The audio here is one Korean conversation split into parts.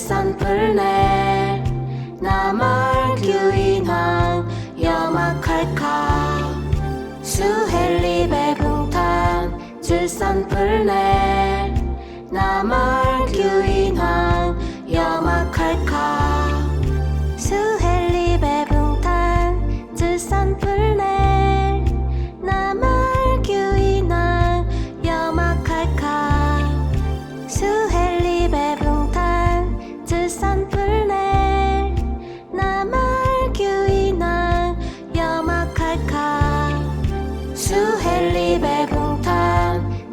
산불네 나말 규인항 여마칼카 수헬리베 붕탄 줄산불네 나말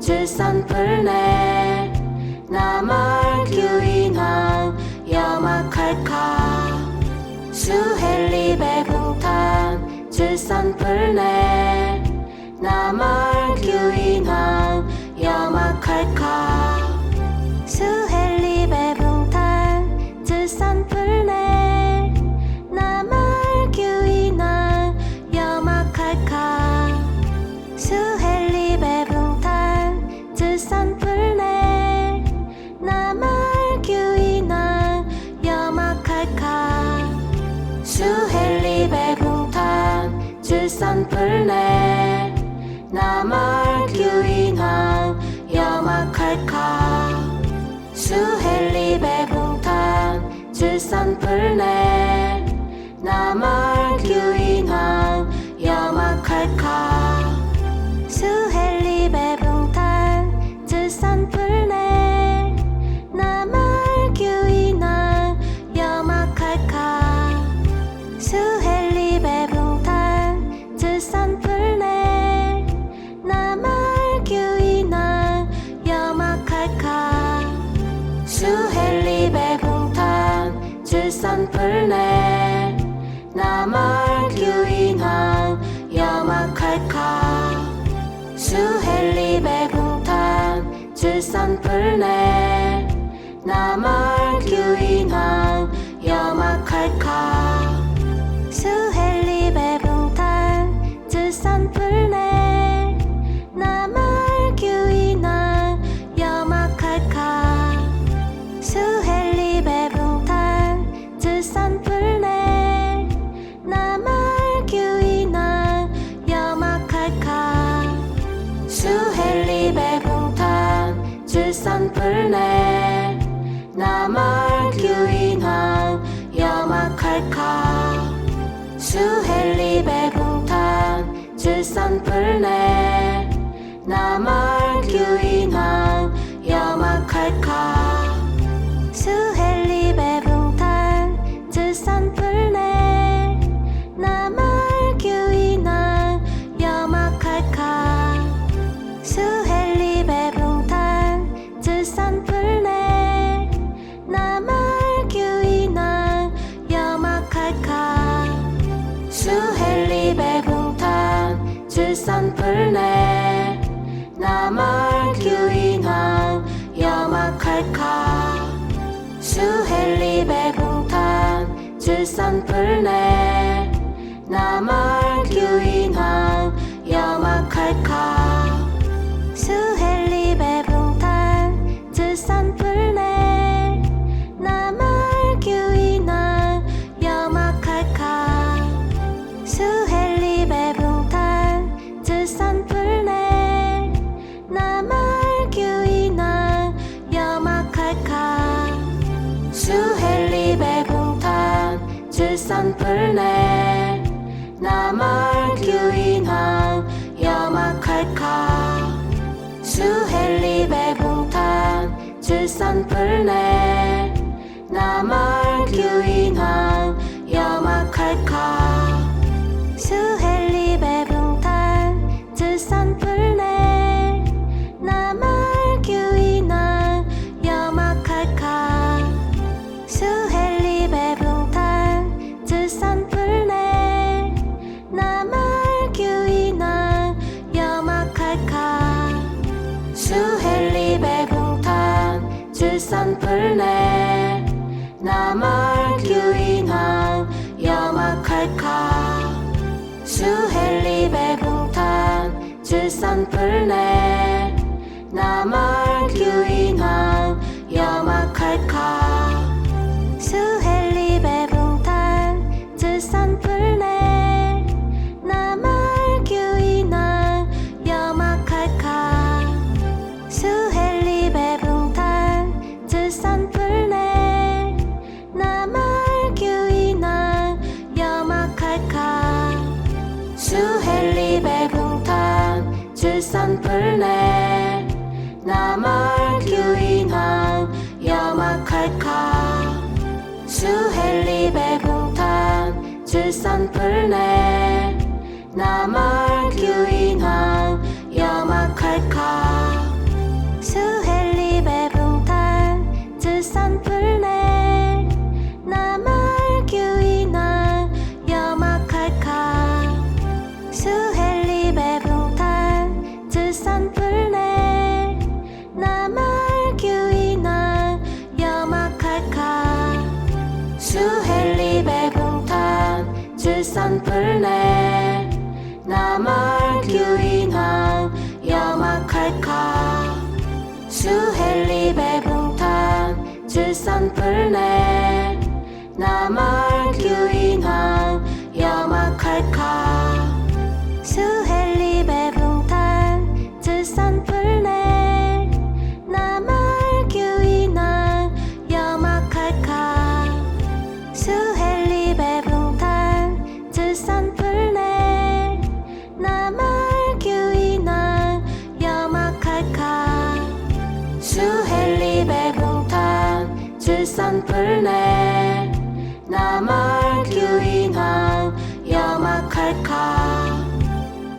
칠산 풀내 남알규인항 여마칼카 수헬리베궁탄 칠산 풀내 남알 산불내. 풀멜 나말 규인왕 여막할까? 수헬리베 궁탄 질산 풀멜 나말 규인왕 여막할까? 산불낼 나말 규인항 여막할카 수헬리베롱탄 질산불네 나말 규인 불내 남을 규인한 염악할까? 수헬리베 공탄 질산 불내? 설레. 나말 규인한 염악할까 수헬리 배봉탄 질산 불내. 나말 샘플넬 나말 규인항 염화칼카. 수헬리베 봉탄 질산 풀네. 나말 규인 칼카 수헬리베 봉탄 질산 풀네 나말 줄선불낼 나말 규인항 염화칼카 수헬리 배붕탄 줄선불낼 나말 규인항 염화칼카 수헬리 배붕탄 줄선불낼 배붕탄 줄선불낼 나말규인항 염화칼카